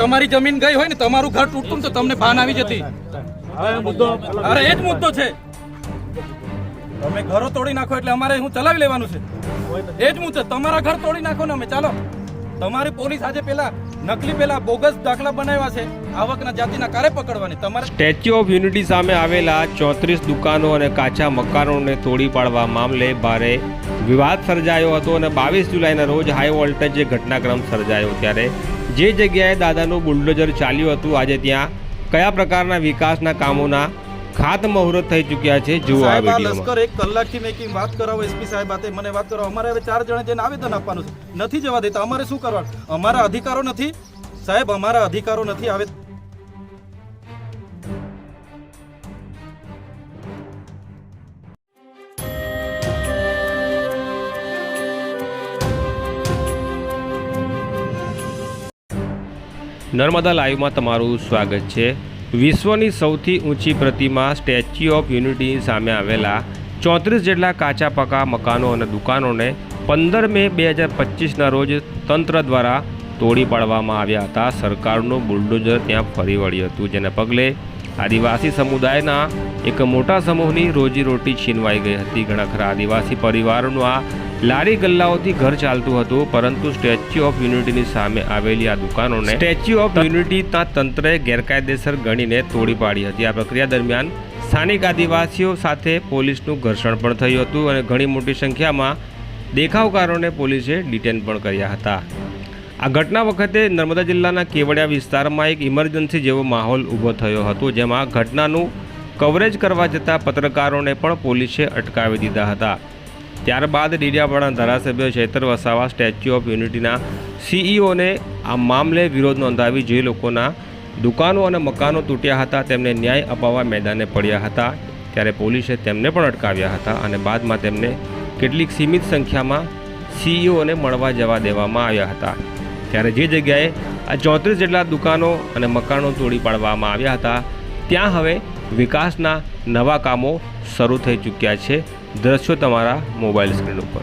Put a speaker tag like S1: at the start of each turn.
S1: તમારી જમીન ગઈ હોય ને તમારું ઘર તૂટતું તો તમને ભાન આવી જતી. અરે એ જ મુદ્દો છે. તમે ઘરો તોડી નાખો એટલે અમારે હું ચલાવી લેવાનું છે. એ જ મુદ્દો તમારા ઘર તોડી નાખો ને અમે. ચાલો. તમારી પોલીસ આજે પેલા નકલી પેલા બોગસ દાખલા બનાવ્યા છે આવકના જાતિના કારે પકડવાની. તમારે
S2: સ્ટેચ્યુ ઓફ યુનિટી સામે આવેલા ચોત્રીસ દુકાનો અને કાચા મકાનોને તોડી પાડવા મામલે ભારે વિવાદ સર્જાયો હતો અને બાવીસ જુલાઈના રોજ હાઈ વોલ્ટેજ જે ઘટનાક્રમ સર્જાયો ત્યારે જે જગ્યાએ દાદાનું બુલડોઝર ચાલ્યું હતું આજે ત્યાં કયા પ્રકારના વિકાસના કામોના ખાત મુહૂર્ત થઈ ચૂક્યા છે જુઓ આ વિડીયોમાં.
S1: લશ્કર એક કલાકથી મેં કીધું વાત કરાવો એસપી સાહેબ આતે મને વાત કરાવો અમારે હવે ચાર જણા જઈને આવેદન આપવાનું છે. નથી જવા દેતા. અમારે શું કરવાનું? અમારા અધિકારો નથી. સાહેબ અમારા અધિકારો નથી. આવે
S2: નર્મદા લાઈવમાં તમારું સ્વાગત છે. વિશ્વની સૌથી ઊંચી પ્રતિમા સ્ટેચ્યુ ઓફ યુનિટીની સામે આવેલા ચોત્રીસ જેટલા કાચા પાકા મકાનો અને દુકાનોને પંદર મે બે હજાર પચીસના રોજ તંત્ર દ્વારા તોડી પાડવામાં આવ્યા હતા. સરકારનું બુલડોઝર ત્યાં ફરી વળ્યું હતું, જેને પગલે આદિવાસી સમુદાયના એક મોટા સમૂહની રોજીરોટી છીનવાઈ ગઈ હતી. ઘણા ખરા આદિવાસી પરિવારોનું આ લારી ગલ્લાઓથી ઘર ચાલતું હતું પરંતુ સ્ટેચ્યુ ઓફ યુનિટીની સામે આવેલી આ દુકાનોને સ્ટેચ્યુ ઓફ યુનિટીના તંત્રએ ગેરકાયદેસર ગણીને તોડી પાડી હતી. આ પ્રક્રિયા દરમિયાન સ્થાનિક આદિવાસીઓ સાથે પોલીસનું ઘર્ષણ પણ થયું હતું અને ઘણી મોટી સંખ્યામાં દેખાવકારોને પોલીસે ડિટેન પણ કર્યા હતા. આ ઘટના વખતે નર્મદા જિલ્લાના કેવડિયા વિસ્તારમાં એક ઇમરજન્સી જેવો માહોલ ઊભો થયો હતો જેમાં ઘટનાનું કવરેજ કરવા જતા પત્રકારોને પણ પોલીસે અટકાવી દીધા હતા. ત્યારબાદ ડીડિયાપાડા ધારાસભ્ય ચૈતર વસાવા સ્ટેચ્યુ ઓફ યુનિટીના સીઈઓને આ મામલે વિરોધ નોંધાવી જે લોકોના દુકાનો અને મકાનો તૂટ્યા હતા, તેમને ન્યાય અપાવવા મેદાને પડ્યા હતા. ત્યારે પોલીસે તેમને પણ અટકાવ્યા હતા અને બાદમાં તેમને કેટલીક સીમિત સંખ્યામાં સીઈઓને મળવા જવા દેવામાં આવ્યા હતા. ત્યારે જે જગ્યાએ આ ચોત્રીસ જેટલા દુકાનો અને મકાનો તોડી પાડવામાં આવ્યા હતા, ત્યાં હવે વિકાસના નવા કામો શરૂ થઈ ચૂક્યા છે. દ્રશ્યો તમારા મોબાઈલ સ્ક્રીન ઉપર.